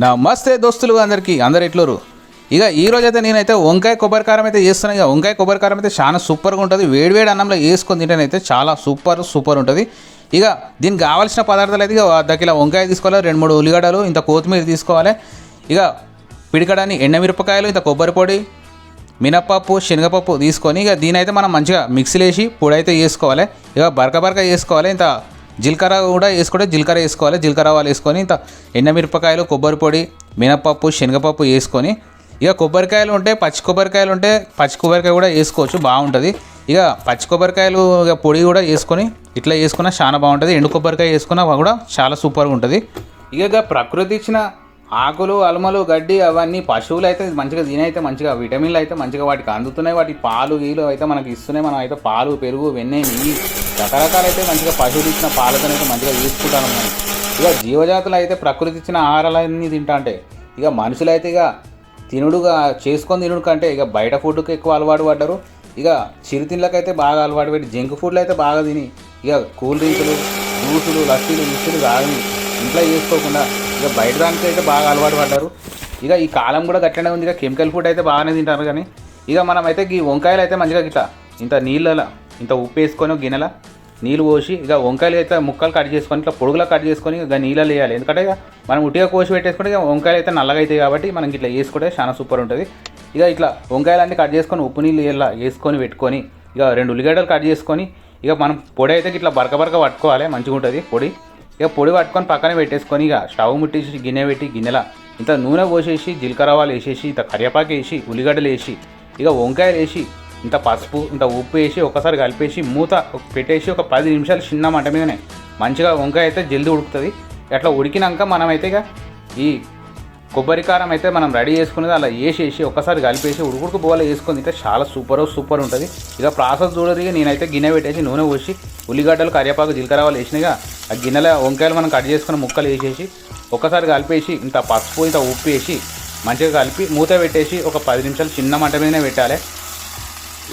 నమస్తే దోస్తులు అందరికీ అందరు ఎట్లరు? ఇక ఈ అయితే నేనైతే వంకాయ కొబ్బరి కారం అయితే చేస్తున్నాను ఇక వంకాయ కొబ్బరి కారం అయితే చాలా సూపర్గా ఉంటుంది. వేడివేడి అన్నంలో వేసుకొని తింటేనైతే చాలా సూపర్ సూపర్ ఉంటుంది. ఇక దీనికి కావాల్సిన పదార్థాలు అయితే ఇక దగ్గర వంకాయ తీసుకోవాలి రెండు మూడు ఉల్లిగడ్డలు ఇంత కొత్తిమీర తీసుకోవాలి. ఇక పిడికడాన్ని ఎండమిరపకాయలు ఇంత కొబ్బరి పొడి మినపప్పు శనగపప్పు తీసుకొని ఇక దీని అయితే మనం మంచిగా మిక్సీలు వేసి పొడి అయితే వేసుకోవాలి. ఇక బరక బరక వేసుకోవాలి. ఇంత జీలకర్ర కూడా వేసుకుంటే జీలకర్ర వేసుకోవాలి. జీలకర్ర వాళ్ళు వేసుకొని ఇంత ఎండమిరపకాయలు కొబ్బరి పొడి మినపప్పు శనగపప్పు వేసుకొని ఇక కొబ్బరికాయలు ఉంటే పచ్చి కొబ్బరికాయలు ఉంటే పచ్చి కొబ్బరికాయ కూడా వేసుకోవచ్చు బాగుంటుంది. ఇక పచ్చి కొబ్బరికాయలు ఇక పొడి కూడా వేసుకొని ఇట్లా వేసుకున్నా చాలా బాగుంటుంది. ఎండు కొబ్బరికాయ వేసుకున్నా కూడా చాలా సూపర్గా ఉంటుంది. ఇక ఇక ప్రకృతి ఇచ్చిన ఆకులు అలమలు గడ్డి అవన్నీ పశువులు అయితే మంచిగా తినైతే మంచిగా విటమిన్లు అయితే మంచిగా వాటికి అందుతున్నాయి. వాటి పాలు గీలు అయితే మనకి ఇస్తున్నాయి. మనం అయితే పాలు పెరుగు వెన్నె నెయ్యి రకరకాల అయితే మంచిగా పశువులు ఇచ్చిన పాలతో అయితే మంచిగా తీసుకుంటాను మనం. ఇక జీవజాతులు అయితే ప్రకృతి ఇచ్చిన ఆహారాలన్నీ తింటా అంటే ఇక మనుషులు అయితే ఇక తినుడుగా చేసుకొని తినుడు కంటే ఇక బయట ఫుడ్కి ఎక్కువ అలవాటు పడ్డారు. ఇక చిరుతిళ్ళకైతే బాగా అలవాటు పెట్టి జంక్ ఫుడ్లు అయితే బాగా తిని ఇక కూల్ డ్రింక్లు జ్యూసులు లస్సీలు గిస్సులు తాగని ఇంట్లో చేసుకోకుండా ఇక బయట దానికి అయితే బాగా అలవాటు పడ్డారు. ఇక ఈ కాలం కూడా గట్టనే ఉంది ఇక కెమికల్ ఫుడ్ అయితే బాగానే తింటారు కానీ ఇక మనం అయితే ఈ వంకాయలు అయితే మంచిగా గిట్లా ఇంత నీళ్ళలో ఇంత ఉప్పు వేసుకొని గిన్నెల నీళ్ళు పోసి ఇక వంకాయలు అయితే ముక్కలు కట్ చేసుకొని ఇట్లా పొడుగులా కట్ చేసుకొని ఇక నీళ్ళలో వేయాలి. ఎందుకంటే ఇక మనం ఉట్టిగా కోసి పెట్టేసుకుంటే ఇక వంకాయలు అయితే నల్లగా అవుతాయి కాబట్టి మనం ఇట్లా వేసుకుంటే చాలా సూపర్ ఉంటుంది. ఇక ఇట్లా వంకాయలన్నీ కట్ చేసుకొని ఉప్పు నీళ్ళు ఇలా వేసుకొని పెట్టుకొని ఇక రెండు ఉల్లిగడ్డలు కట్ చేసుకొని ఇక మనం పొడి అయితే ఇట్లా బరక బరక పట్టుకోవాలి మంచిగా ఉంటుంది పొడి. ఇక పొడి పట్టుకొని పక్కన పెట్టేసుకొని ఇక స్టవ్ ముట్టేసి గిన్నె పెట్టి గిన్నెల ఇంత నూనె పోసేసి జీలకర్ర వాళ్ళు వేసేసి ఇంత కరివేపాకు వేసి ఉల్లిగడ్డలు వేసి ఇక వంకాయలు వేసి ఇంత పసుపు ఇంత ఉప్పు వేసి ఒకసారి కలిపేసి మూత పెట్టేసి ఒక పది నిమిషాలు చిన్న మంట మీదనే. మంచిగా వంకాయ అయితే జల్దీ ఉడుకుతుంది. అట్లా ఉడికినాక మనమైతే ఇక ఈ కొబ్బరి కారం అయితే మనం రెడీ చేసుకునేది అలా వేసేసి ఒకసారి కలిపేసి ఉడుకుడుకు పోవాలి వేసుకొని తింటే చాలా సూపర్ సూపర్ ఉంటుంది. ఇక ప్రాసెస్ చూడదు నేనైతే గిన్నె పెట్టేసి నూనె పోసి ఉల్లిగడ్డలు కరివేపాకు జీలకర్ర వాళ్ళు వేసినాయిగా ఆ గిన్నెలో వంకాయలు మనం కట్ చేసుకుని ముక్కలు వేసేసి ఒకసారి కలిపేసి ఇంత పసుపు ఇంత ఉప్పు వేసి మంచిగా కలిపి మూత పెట్టేసి ఒక పది నిమిషాలు చిన్న మంట మీదనే పెట్టాలి.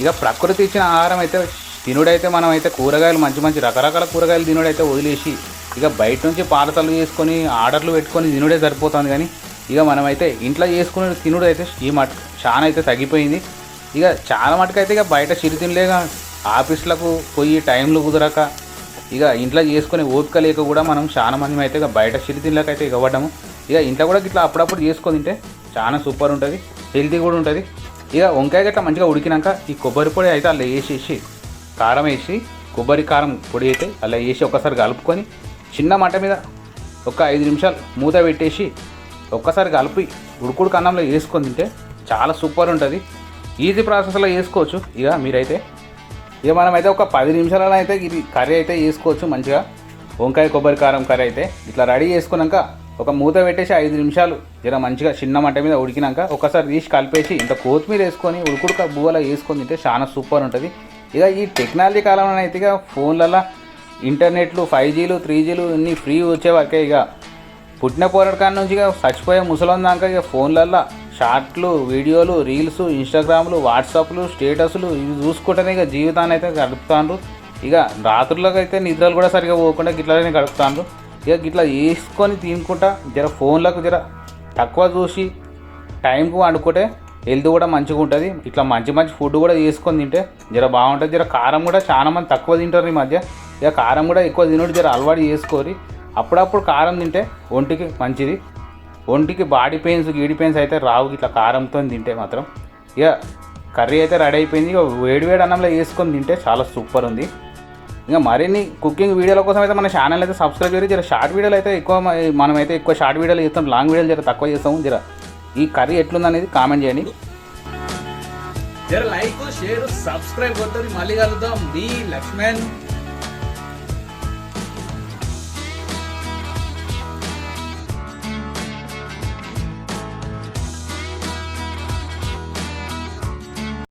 ఇక ప్రకృతి ఇచ్చిన ఆహారం అయితే తినుడైతే మనం అయితే కూరగాయలు మంచి మంచి రకరకాల కూరగాయలు తినుడైతే వదిలేసి ఇక బయట నుంచి పాలతలు చేసుకొని ఆర్డర్లు పెట్టుకొని తినుడే సరిపోతుంది కానీ ఇక మనమైతే ఇంట్లో చేసుకునే తినుడు అయితే ఈ మట్ చాలా అయితే తగ్గిపోయింది. ఇక చాలా మటుకైతే ఇక బయట చిరు తినలేక ఆఫీసులకు పోయి టైంలు కుదరక ఇక ఇంట్లో చేసుకునే ఓపిక లేక కూడా మనం చాలా మంది అయితే ఇక బయట చిరు తినలేకైతే ఇవ్వడము ఇక ఇంట్లో కూడా ఇట్లా అప్పుడప్పుడు చేసుకొని తింటే చాలా సూపర్ ఉంటుంది హెల్తీ కూడా ఉంటుంది. ఇక వంకాయ గట్ల మంచిగా ఉడికినాక ఈ కొబ్బరి పొడి అయితే అలా వేసేసి కారం వేసి కొబ్బరి కారం పొడి అయితే అలా వేసి ఒకసారి కలుపుకొని చిన్న మంట మీద ఒక ఐదు నిమిషాలు మూత పెట్టేసి ఒక్కసారి కలిపి ఉడుకుడు కన్నంలో వేసుకొని తింటే చాలా సూపర్ ఉంటుంది. ఈజీ ప్రాసెస్లో వేసుకోవచ్చు. ఇక మీరైతే ఇక మనమైతే ఒక పది నిమిషాలలో అయితే ఇది కర్రీ అయితే వేసుకోవచ్చు మంచిగా. వంకాయ కొబ్బరి కారం కర్రీ అయితే ఇట్లా రెడీ చేసుకున్నాక ఒక మూత పెట్టేసి ఐదు నిమిషాలు జర మంచిగా చిన్న మంట మీద ఉడికినాక ఒకసారి తీసి కలిపేసి ఇంత కొత్తిమీర వేసుకొని ఉడుకుడుక బువ్వలో వేసుకొని తింటే చాలా సూపర్ ఉంటుంది. ఇక ఈ టెక్నాలజీ కాలంలో అయితే ఇక ఫోన్లలో ఇంటర్నెట్లు ఫైవ్ జీలు త్రీ జీలు ఇన్ని ఫ్రీ వచ్చేవరకే ఇక పుట్టిన పోరాటకాల నుంచి ఇక చచ్చిపోయే ముసలం దాకా ఇక ఫోన్లల్లో షార్ట్లు వీడియోలు రీల్స్ ఇన్స్టాగ్రామ్లు వాట్సాప్లు స్టేటస్లు ఇవి చూసుకుంటేనే ఇక జీవితాన్ని అయితే గడుపుతాండ్రు. ఇక రాత్రులకు అయితే నిద్రలు కూడా సరిగా పోకుండా గిట్లనే గడుపుతాండ్రు. ఇక ఇట్లా వేసుకొని తినుకుంటా జర ఫోన్లకు జర తక్కువ చూసి టైంకు వండుకుంటే హెల్త్ కూడా మంచిగా ఉంటుంది. ఇట్లా మంచి మంచి ఫుడ్ కూడా చేసుకొని తింటే జర బాగుంటుంది. జర కారం కూడా చాలా మంది తక్కువ తింటారు ఈ మధ్య. ఇక కారం కూడా ఎక్కువ తినడు జర అలవాటు చేసుకోరి. అప్పుడప్పుడు కారం తింటే ఒంటికి మంచిది. ఒంటికి బాడీ పెయిన్స్ గీడి పెయిన్స్ అయితే రావు. ఇట్లా కారంతో తింటే మాత్రం. ఇక కర్రీ అయితే రెడీ అయిపోయింది. ఇక వేడి వేడి అన్నంలో వేసుకొని తింటే చాలా సూపర్ ఉంది. ఇంకా మరిన్ని కుకింగ్ వీడియోల కోసం అయితే మన ఛానల్ అయితే సబ్స్క్రైబ్ చేయాలి జర షార్ట్ వీడియోలు అయితే ఎక్కువ మనమైతే ఎక్కువ షార్ట్ వీడియోలు చేస్తాం. లాంగ్ వీడియోలు జర తక్కువ చేస్తాం. జర ఈ కర్రీ ఎట్లుందనేది కామెంట్ చేయండి. జర లైక్ షేర్ సబ్స్క్రైబ్ కొట్టండి. మళ్ళీ కలుద్దాం. మీ లక్ష్మణ్.